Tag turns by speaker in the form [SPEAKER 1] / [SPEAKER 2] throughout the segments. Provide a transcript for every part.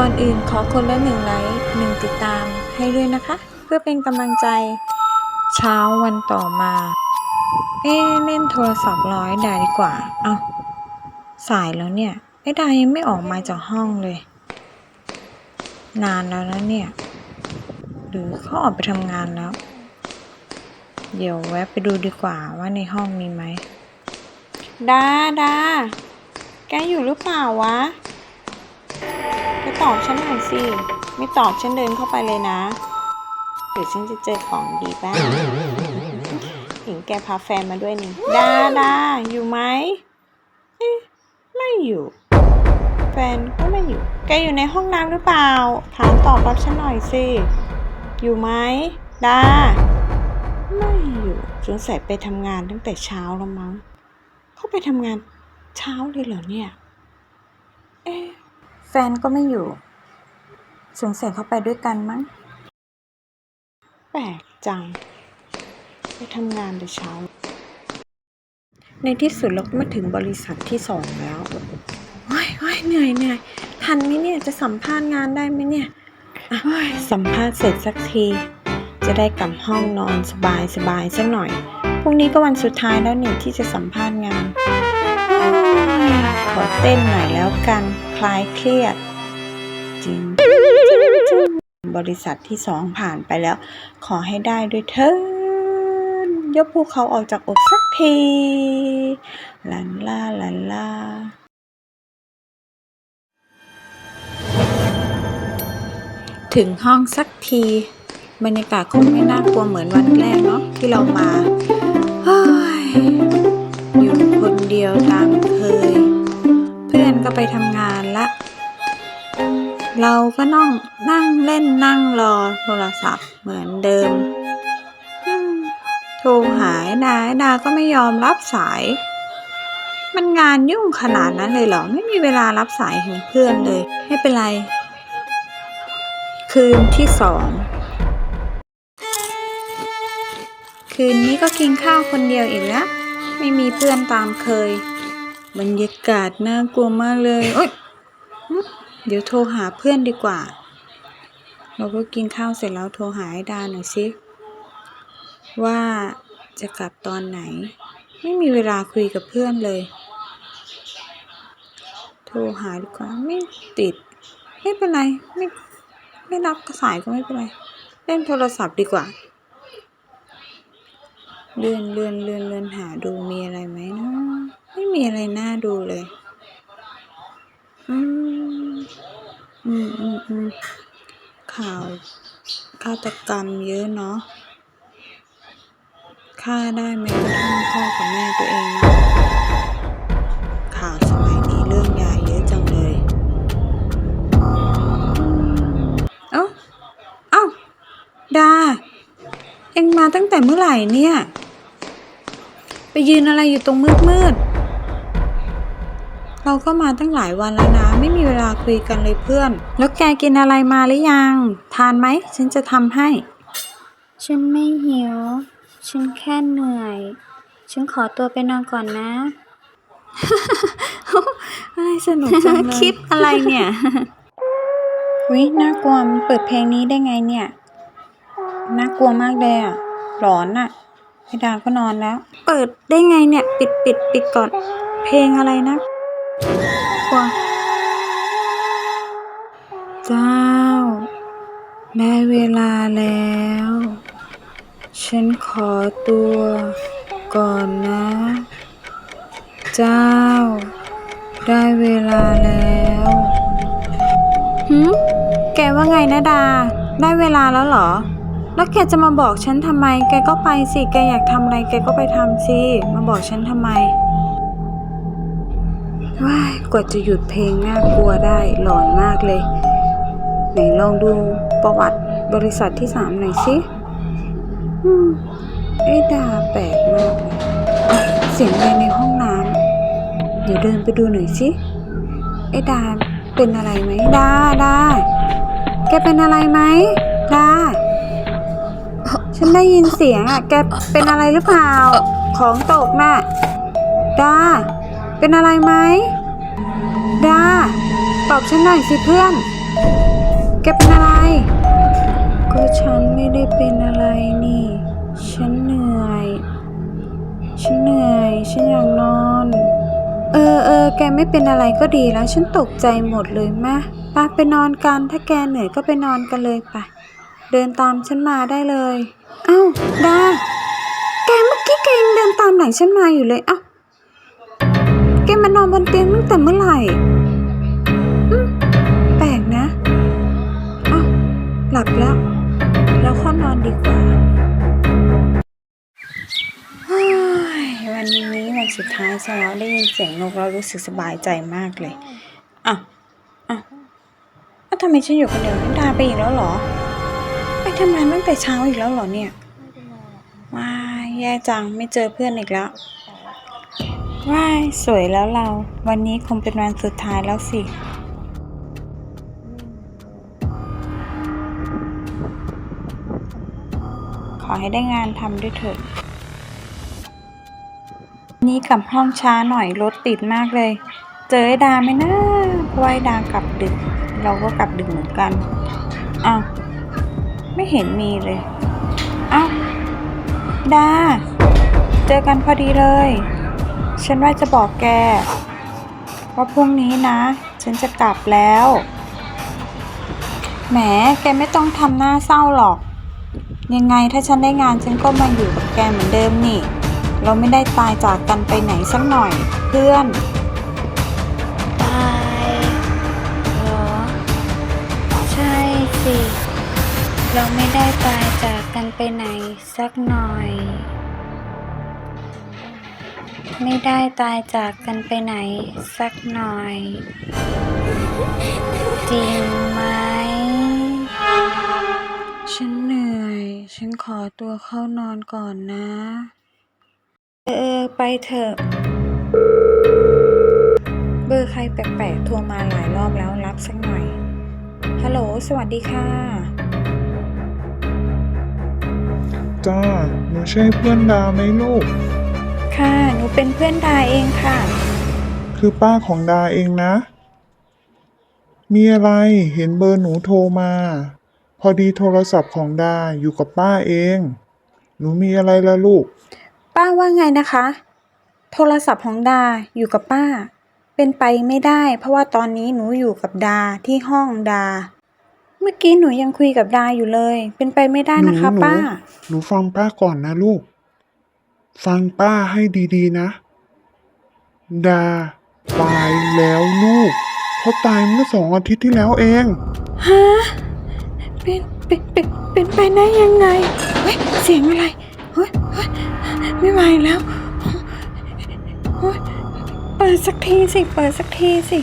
[SPEAKER 1] ก่อนอื่นขอคนละหนึ่งไลค์หนึ่งติดตามให้ด้วยนะคะ เพื่อเป็นกำลังใจ เช้าวันต่อมา เอ๊เล่นโทรศัพท์ร้อยดาดีกว่า เอาสายแล้วเนี่ยไอ้ดายังไม่ออกมาจากห้องเลย นานแล้วนะเนี่ย หรือเขาออกไปทำงานแล้ว เดี๋ยวแวะไปดูดีกว่าว่าในห้องมีไหมดาดาแกอยู่หรือเปล่าวะ ตอบฉันหน่อยสิ ไม่ตอบฉันเดินเข้าไปเลยนะเดี๋ยวฉันจะเจอของดีบ้างหญิงแกพาแฟนมาด้วยนี่ ดาดาอยู่ไหมเอ๊ะไม่อยู่ แฟนก็ไม่อยู่ แกอยู่ในห้องน้ำหรือเปล่า ถามตอบรับฉันหน่อยสิ อยู่ไหมดา ไม่อยู่สงสัยไปทำงานตั้งแต่เช้าแล้วมั้ง เขาไปทำงานเช้าเลยเหรอเนี่ย เอ๊ะ ฟนก็ไม่อยู่สงสัยเขาไปด้วยกันมั้ง แปลกจัง ไปทำงานแต่เช้า ในที่สุดเราก็มาถึงบริษัทที่สองแล้วว้ายว้ายเหนื่อยเหนื่อยทันไหมเนี่ยจะสัมภาษณ์งานได้ไหมเนี่ยอะว้ายสัมภาษณ์เสร็จสักที จะได้กลับห้องนอนสบายสบายสักหน่อย พรุ่งนี้ก็วันสุดท้ายแล้วนี่ที่จะสัมภาษณ์งานโอ้ยข อเต้นหน่อยแล้วกัน คลายเครียด จริงบริษัทที่สองผ่านไปแล้ว ขอให้ได้ด้วยเถินยกภูเขาออกจากอกสักทีลันล่าลันล่าถึงห้องสักที บรรยากาศคงไม่น่ากลัวเหมือนวันแรกเนาะที่เรามา ก็ไปทำงานละ เราก็นั่งนั่งเล่นนั่งรอโทรศัพท์เหมือนเดิม โทรหาไอ้ดาดาก็ไม่ยอมรับสาย มันงานยุ่งขนาดนั้นเลยเหรอ ไม่มีเวลารับสายของเพื่อนเลย ไม่เป็นไร คืนที่สองคืนนี้ก็กินข้าวคนเดียวอีกแล้ว ไม่มีเพื่อนตามเคย บรรยากาศน่ากลัวมากเลยโอ๊ยหึเดี๋ยวโทรหาเพื่อนดีกว่า เราก็กินข้าวเสร็จแล้วโทรหาไอ้ดาหน่อยสิ ว่าจะกลับตอนไหน ไม่มีเวลาคุยกับเพื่อนเลย โทรหาดีกว่าไม่ติด ไม่เป็นไร ไม่ไม่รับสายก็ไม่เป็นไร เล่นโทรศัพท์ดีกว่า เลื่อนเลื่อนเลื่อนเลื่อนหาดูมีอะไรไหมนะ ไม่มีอะไรน่าดูเลย อืม อืมอืมอืมข่าวฆาตกรรมเยอะเนาะฆ่าได้แม้กระทั่งพ่อกับแม่ตัวเองนะข่าวสมัยนี้เรื่องยาเยอะจังเลย เอ้า เอ้า ดา เอ็งมาตั้งแต่เมื่อไหร่เนี่ย ไปยืนอะไรอยู่ตรงมืดมืด เราก็มาตั้งหลายวันแล้วนะ ไม่มีเวลาคุยกันเลยเพื่อน แล้วแกกินอะไรมาหรือยัง ทานไหม ฉันจะทำให้ ฉันไม่หิว ฉันแค่เหนื่อย ฉันขอตัวไปนอนก่อนนะ สนุกจังเลยคลิปอะไรเนี่ยวิน่ากลัวมันเปิดเพลงนี้ได้ไงเนี่ย น่ากลัวมากเลยอะ หลอนอะพี่ดาก็นอนแล้ว เปิดได้ไงเนี่ย ปิดปิดปิดก่อน เพลงอะไรนะ กลัวเจ้าได้เวลาแล้ว ฉันขอตัวก่อนนะ เจ้า ได้เวลาแล้วหืมแกว่าไงนะดา ได้เวลาแล้วเหรอ แล้วแกจะมาบอกฉันทำไม แกก็ไปสิ แกอยากทำอะไร แกก็ไปทำสิ มาบอกฉันทำไม ว้ายกว่าจะหยุดเพลงน่ากลัวได้หลอนมากเลย ไหนลองดูประวัติบริษัทที่สามหน่อยสิอไอ้ดาแปลกมากเลยเสียงอะไรในห้องน้ำเดี๋ยวเดินไปดูหน่อยสิไอ้ดาเป็นอะไรไหมดาดาแกเป็นอะไรไหมดาฉันได้ยินเสียงอะ แกเป็นอะไรหรือเปล่า ของตกน่ะดา เป็นอะไรไหมดา ตอบฉันหน่อยสิเพื่อน แกเป็นอะไร ก็ฉันไม่ได้เป็นอะไรนี่ ฉันเหนื่อย ฉันเหนื่อย ฉันอยากนอน เออเออ แกไม่เป็นอะไรก็ดีแล้ว ฉันตกใจหมดเลยมาไปไปนอนกัน ถ้าแกเหนื่อยก็ไปนอนกันเลยไป เดินตามฉันมาได้เลย เอ้าดา แกเมื่อกี้แกยังเดินตามหลังฉันมาอยู่เลย เอ้า แกมานอนบนเตียงตั้งแต่เมื่อไหร่แปลกนะอ้าหลับแล้ว แล้วข้านอนดีกว่าวันนี้วันสุดท้ายซะแล้วได้ยินเสียงนกแล้วรู้สึกสบายใจมากเลยอะอะอะทำไมฉันอยู่คนเดียวดาไปอีกแล้วเหรอ ไปทำงานตั้งแต่เช้าอีกแล้วเหรอเนี่ยว้ายแย่จังไม่เจอเพื่อนอีกแล้ว ว้ายสวยแล้วเรา วันนี้คงเป็นวันสุดท้ายแล้วสิขอให้ได้งานทำด้วยเถิดนี่กลับห้องช้าหน่อยรถติดมากเลย เจอไอ้ดาไหมนะเพราะว่าไอ้ดากลับดึก เราก็กลับดึกเหมือนกัน อ้าว ไม่เห็นมีเลย อ้าว ดา เจอกันพอดีเลย ฉันว่าจะบอกแกว่าพรุ่งนี้นะ ฉันจะกลับแล้ว แหม แกไม่ต้องทำหน้าเศร้าหรอก ยังไงถ้าฉันได้งานฉันก็มาอยู่กับแกเหมือนเดิมนี่ เราไม่ได้ตายจากกันไปไหนสักหน่อย เพื่อน
[SPEAKER 2] ตายเหรอ ใช่สิ เราไม่ได้ตายจากกันไปไหนสักหน่อย ไม่ได้ตายจากกันไปไหนสักหน่อย จริงไหม
[SPEAKER 1] ฉันเหนื่อย ฉันขอตัวเข้านอนก่อนนะ เออ ไปเถอะ เบอร์ใครแปลกๆโทรมาหลายรอบแล้วรับสักหน่อย ฮัลโหล สวัสดีค่ะ
[SPEAKER 3] จ้าหนูใช่เพื่อนดาไหมลูก
[SPEAKER 1] ค่ะ หนูเป็นเพื่อนดาเองค่ะ
[SPEAKER 3] คือป้าของดาเองนะ มีอะไรเห็นเบอร์หนูโทรมา พอดีโทรศัพท์ของดาอยู่กับป้าเอง หนูมีอะไรละลูก
[SPEAKER 1] ป้าว่าไงนะคะ โทรศัพท์ของดาอยู่กับป้า เป็นไปไม่ได้ เพราะว่าตอนนี้หนูอยู่กับดาที่ห้องดา เมื่อกี้หนูยังคุยกับดาอยู่เลย เป็นไปไม่ได้นะคะ
[SPEAKER 3] หนู
[SPEAKER 1] ป้า
[SPEAKER 3] หนูฟังป้าก่อนนะลูก ฟังป้าให้ดีๆนะ ดา ตายแล้วลูกเขาตายเมื่อสองอาทิตย์ที่แล้วเอง
[SPEAKER 1] ฮะ เป็นเป็นเป็นเป็นไปได้ยังไง เฮ้ย เสียงอะไร เฮ้ยเฮ้ยไม่ไหวแล้วเฮ้ยเปิดสักทีสิ เปิดสักทีสิ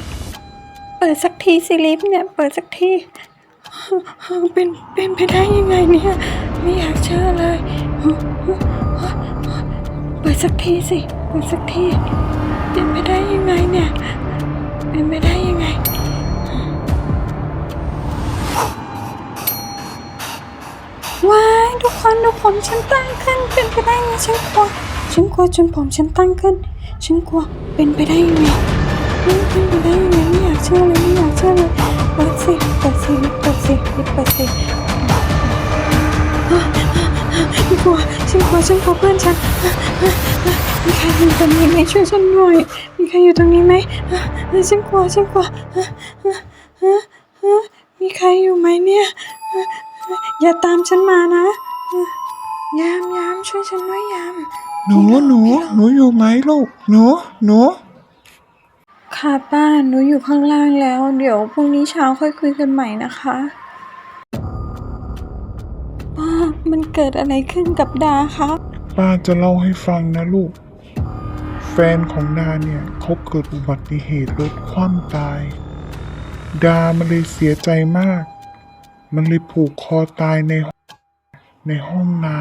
[SPEAKER 1] เปิดสักทีสิลิฟต์เนี่ย เปิดสักที เป็นเป็นไปได้ยังไงเนี่ย ไม่อยากเชื่อเลย เปิดสักทีสิเปิดสักทีเป็นไปได้ยังไงเนี่ยเป็นไปได้ยังไงว้ายทุกคนดูผมฉันตั้งขึ้นเป็นไปได้ไงฉันกลัวฉันกลัวจนผมฉันตั้งขึ้นฉันกลัวเป็นไปได้ยังไงเฮ้ยเป็นไปได้ยังไงไม่อยากเชื่อเลยไม่อยากเชื่อเลยเปิดสิเปิดสิเปิดสิเปิดสิ ฉันกลัวฉันกลัวเพื่อนฉัน มีใครอยู่ตรงนี้ไหมช่วยฉันหน่อย มีใครอยู่ตรงนี้ไหมฉันกลัวฉันกลัวมีใครอยู่ไหมเนี่ย อย่าตามฉันมานะ ยามยามช่วยฉันด้วยยาม
[SPEAKER 3] หนูหนูหนูอยู่ไหมลูก หนูหนู
[SPEAKER 1] ค่ะป้าหนูอยู่ข้างล่างแล้ว เดี๋ยวพรุ่งนี้เช้าค่อยคุยกันใหม่นะคะ มันเกิดอะไรขึ้นกับดาครับ
[SPEAKER 3] ป้าจะเล่าให้ฟังนะลูก แฟนของดาเนี่ยเขาเกิดอุบัติเหตุรถคว่ำตาย ดามันเลยเสียใจมาก มันเลยผูกคอตายในในห้องน้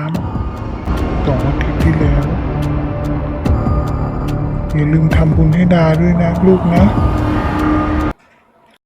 [SPEAKER 3] ำสองอาทิตย์ที่แล้ว อย่าลืมทำบุญให้ดาด้วยนะลูกนะ